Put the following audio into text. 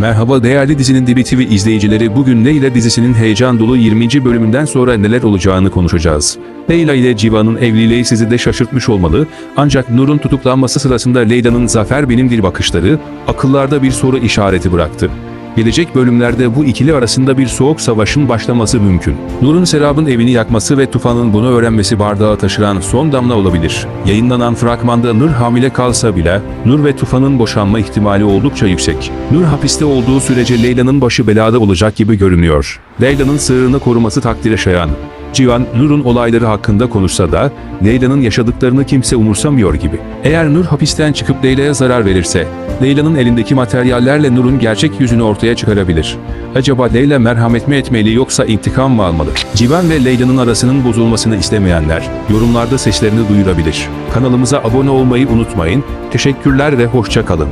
Merhaba değerli dizinin Dibi TV izleyicileri bugün Leyla dizisinin heyecan dolu 20. bölümünden sonra neler olacağını konuşacağız. Leyla ile Civan'ın evliliği sizi de şaşırtmış olmalı ancak Nur'un tutuklanması sırasında Leyla'nın zafer benimdir bakışları akıllarda bir soru işareti bıraktı. Gelecek bölümlerde bu ikili arasında bir soğuk savaşın başlaması mümkün. Nur'un Serap'ın evini yakması ve Tufan'ın bunu öğrenmesi bardağı taşıran son damla olabilir. Yayınlanan fragmanda Nur hamile kalsa bile Nur ve Tufan'ın boşanma ihtimali oldukça yüksek. Nur hapiste olduğu sürece Leyla'nın başı belada olacak gibi görünüyor. Leyla'nın sığırını koruması takdire şayan. Civan, Nur'un olayları hakkında konuşsa da Leyla'nın yaşadıklarını kimse umursamıyor gibi. Eğer Nur hapisten çıkıp Leyla'ya zarar verirse, Leyla'nın elindeki materyallerle Nur'un gerçek yüzünü ortaya çıkarabilir. Acaba Leyla merhamet mi etmeli yoksa intikam mı almalı? Civan ve Leyla'nın arasının bozulmasını istemeyenler, yorumlarda seslerini duyurabilir. Kanalımıza abone olmayı unutmayın. Teşekkürler ve hoşça kalın.